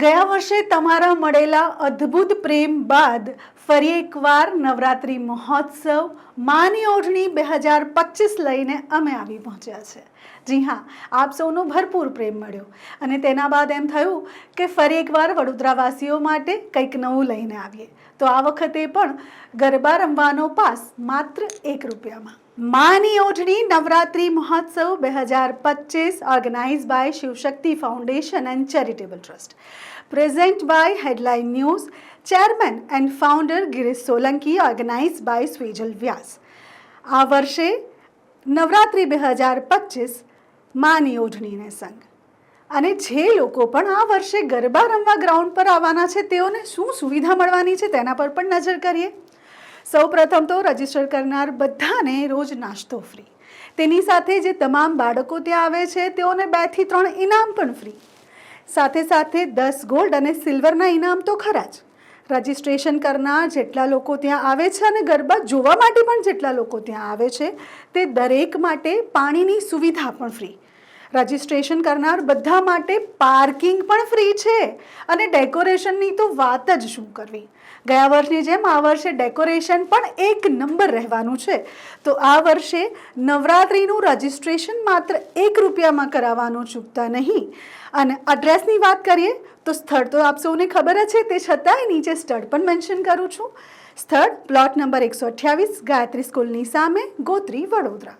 ગયા વર્ષે તમારા મળેલા અદ્ભુત પ્રેમ બાદ ફરી એકવાર નવરાત્રિ મહોત્સવ માની ઓઢણી બે હજાર પચીસ લઈને અમે આવી પહોંચ્યા છે. જી હા, આપ સૌનો ભરપૂર પ્રેમ મળ્યો. અને તેના બાદ એમ થયું કે ફરી એકવાર વડોદરાવાસીઓ માટે કંઈક નવું લઈને આવીએ. તો આ વખતે પણ ગરબા રમવાનો પાસ માત્ર એક રૂપિયામાં. માની ઓઢણી નવરાત્રિ મહોત્સવ બે હજાર પચીસ organise by Shivshakti foundation and charitable trust present by headline news chairman and founder Girish Solanki organise by Swejal Vyas આ વર્ષે નવરાત્રિ બે હજાર પચીસ માની ઓઢણીને સંગ. અને જે લોકો પણ આ વર્ષે ગરબા રમવા ગ્રાઉન્ડ પર આવવાના છે, તેઓને શું સુવિધા મળવાની છે તેના પર પણ નજર કરીએ. સૌ પ્રથમ તો રજિસ્ટર કરનાર બધાને રોજ નાસ્તો ફ્રી. તેની સાથે જે તમામ બાળકો ત્યાં આવે છે, તેઓને બેથી ત્રણ ઇનામ પણ ફ્રી. સાથે સાથે દસ ગોલ્ડ અને સિલ્વરના ઇનામ તો ખરા જ. રજિસ્ટ્રેશન કરનાર જેટલા લોકો ત્યાં આવે છે અને ગરબા જોવા માટે પણ જેટલા લોકો ત્યાં આવે છે, તે દરેક માટે પાણીની સુવિધા પણ ફ્રી. રજિસ્ટ્રેશન કરનાર બધા માટે પાર્કિંગ પણ ફ્રી છે. અને ડેકોરેશનની તો વાત જ શું કરવી? ગયા વર્ષની જેમ આ વર્ષે ડેકોરેશન પણ એક નંબર રહેવાનું છે. તો આ વર્ષે નવરાત્રિનું રજિસ્ટ્રેશન માત્ર એક રૂપિયામાં કરાવવાનું ચૂકતા નહીં. અને એડ્રેસની વાત કરીએ, તો સ્થળ તો આપ સૌને ખબર જ છે, તે છતાંય નીચે સ્થળ પણ મેન્શન કરું છું. સ્થળ પ્લોટ નંબર એકસો અઠ્યાવીસ, ગાયત્રી સ્કૂલની સામે, ગોત્રી વડોદરા.